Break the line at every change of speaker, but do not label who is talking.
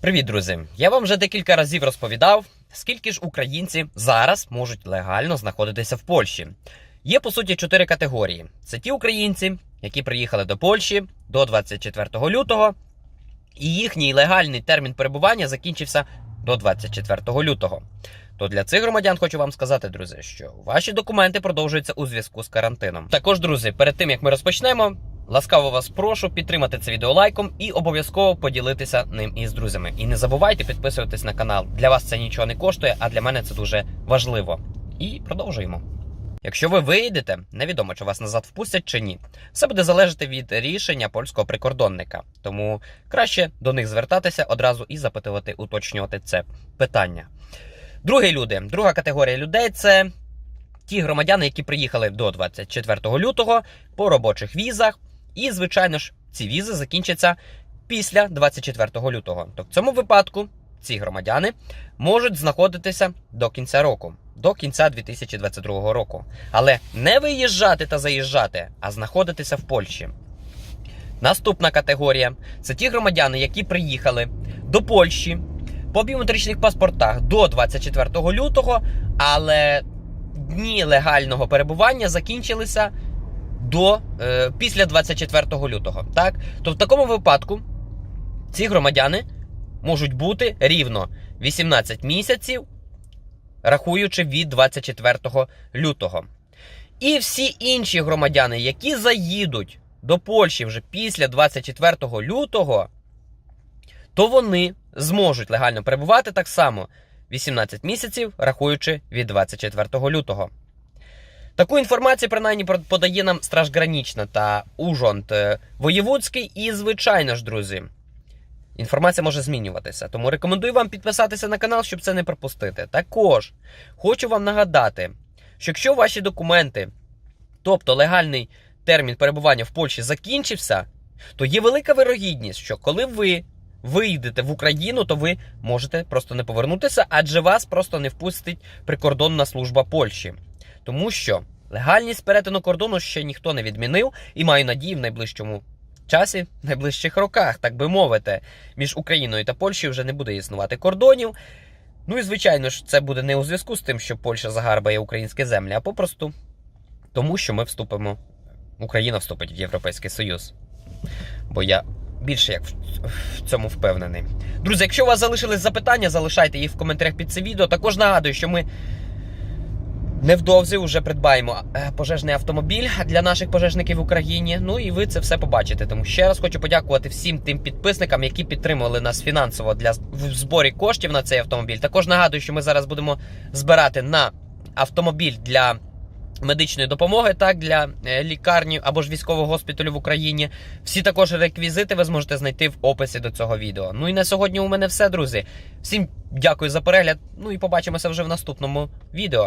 Привіт, друзі! Я вам вже декілька разів розповідав, скільки ж українці зараз можуть легально знаходитися в Польщі. Є по суті чотири категорії: це ті українці, які приїхали до Польщі до 24 лютого, і їхній легальний термін перебування закінчився до 24 лютого. То для цих громадян хочу вам сказати, друзі, що ваші документи продовжуються у зв'язку з карантином. Також, друзі, перед тим як ми розпочнемо, ласкаво вас прошу підтримати це відео лайком і обов'язково поділитися ним із друзями. І не забувайте підписуватись на канал. Для вас це нічого не коштує, а для мене це дуже важливо. І продовжуємо. Якщо ви виїдете, невідомо, чи вас назад впустять чи ні. Все буде залежати від рішення польського прикордонника. Тому краще до них звертатися одразу і запитувати, уточнювати це питання. Другі люди, друга категорія людей це ті громадяни, які приїхали до 24 лютого по робочих візах. І, звичайно ж, ці візи закінчаться після 24 лютого. То в цьому випадку ці громадяни можуть знаходитися до кінця року, до кінця 2022 року. Але не виїжджати та заїжджати, а знаходитися в Польщі. Наступна категорія це ті громадяни, які приїхали до Польщі по біометричних паспортах до 24 лютого, але дні легального перебування закінчилися до е, після 24 лютого. Так, то в такому випадку ці громадяни можуть бути рівно 18 місяців, рахуючи від 24 лютого. І всі інші громадяни, які заїдуть до Польщі вже після 24 лютого, то вони зможуть легально перебувати так само 18 місяців, рахуючи від 24 лютого. Таку інформацію, принаймні, подає нам Страж Гранічна та Ужонт е, Воєвудський. І, звичайно ж, друзі, інформація може змінюватися. Тому рекомендую вам підписатися на канал, щоб це не пропустити. Також хочу вам нагадати, що якщо ваші документи, тобто легальний термін перебування в Польщі закінчився, то є велика вирогідність, що коли ви вийдете в Україну, то ви можете просто не повернутися, адже вас просто не впустить прикордонна служба Польщі. Тому що легальність перетину кордону ще ніхто не відмінив, і маю надію в найближчому часі, в найближчих роках, так би мовити, між Україною та Польщею вже не буде існувати кордонів. Ну і звичайно ж, це буде не у зв'язку з тим, що Польща загарбає українські землі, а попросту тому, що ми вступимо, Україна вступить в Європейський Союз. Бо я більше як в цьому впевнений. Друзі, якщо у вас залишились запитання, залишайте їх в коментарях під це відео. Також нагадую, що ми невдовзі вже придбаємо е, пожежний автомобіль для наших пожежників в Україні. Ну і ви це все побачите. Тому ще раз хочу подякувати всім тим підписникам, які підтримували нас фінансово для зборі коштів на цей автомобіль. Також нагадую, що ми зараз будемо збирати на автомобіль для. Медичної допомоги, так, для е, лікарні або ж військового госпіталю в Україні. Всі також реквізити ви зможете знайти в описі до цього відео. Ну і на сьогодні у мене все, друзі. Всім дякую за перегляд. Ну і побачимося вже в наступному відео.